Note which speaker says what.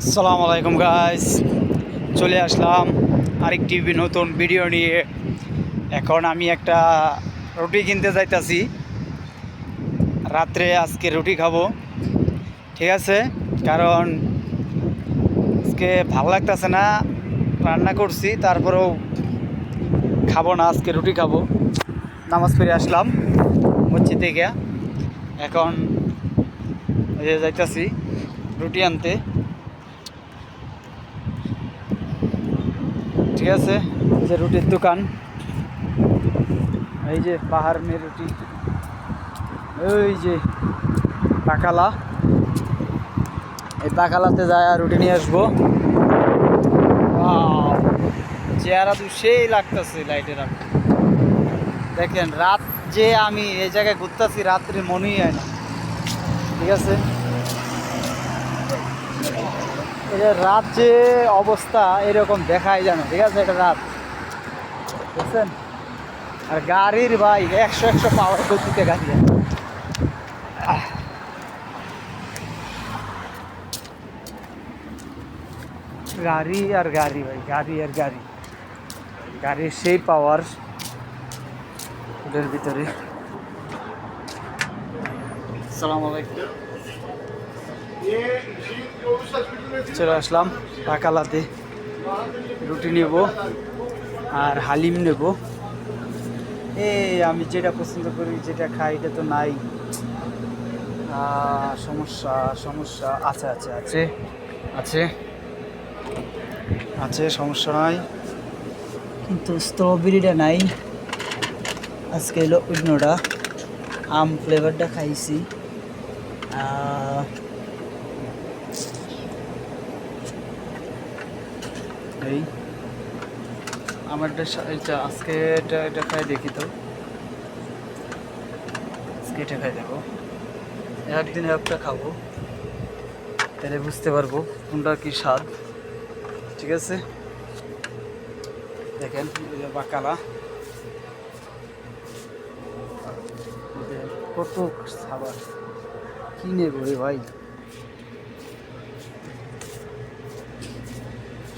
Speaker 1: আসসালামু আলাইকুম গাইস চলে আসলাম আরেকটি নতুন ভিডিও নিয়ে। এখন আমি একটা রুটি কিনতে যাইতাছি। রাত্রে আজকে রুটি খাব। ঠিক আছে? কারণ আজকে ভালো লাগতেছে না। রান্না করছি, তারপরেও খাব না, আজকে রুটি খাব। নামাজ পড়ে আসলাম মসজিদ থেকে। এখন যাইতাছি রুটি আনতে। ঠিক আছে যে রুটির দোকান। এই যে পাহাড় মে রুটি। ওই যে পাকালা। এই পাকালাতে যায় আর রুটি নিয়ে আসব! চেহারা তো সেই লাগতেছে লাইটের আলো। দেখেন, রাত যে আমি এই জায়গায় ঘুরতেছি, রাত্রে মনেই হয় না। ঠিক আছে? এটা রাত যে অবস্থা এরকম দেখাই জানো, ঠিক আছে? এটা রাত। বুঝছেন আর গাড়ির ভাই, একশো একশো পাওয়ার গতিতে গাড়ি। গাড়ি আর গাড়ি ভাই, গাড়ি আর গাড়ি। গাড়ির সেই পাওয়ার ভিতরে। সালাম আলাইকুম। চলে আসলাম, পাকালাতে রুটি নেব আর হালিম নেব। এ আমি যেটা পছন্দ করি, যেটা খাই, এটা তো নাই। সমস্যা সমস্যা আছে আছে আছে আছে আছে, সমস্যা নাই। কিন্তু স্ট্রবেরিটা নাই। আজকে এলো অন্যটা আম ফ্লেভারটা খাইছি। এই। আমারটা সা- এটা আজকে এটা এটা খাই দেখি তো। আজকে এটা খাই দেখো। একদিন একটা খাব। তাহলে বুঝতে পারব কোনটা কি স্বাদ। ঠিক আছে? দেখেন বাকালা। কত খাবার। কি নেব রে ভাই?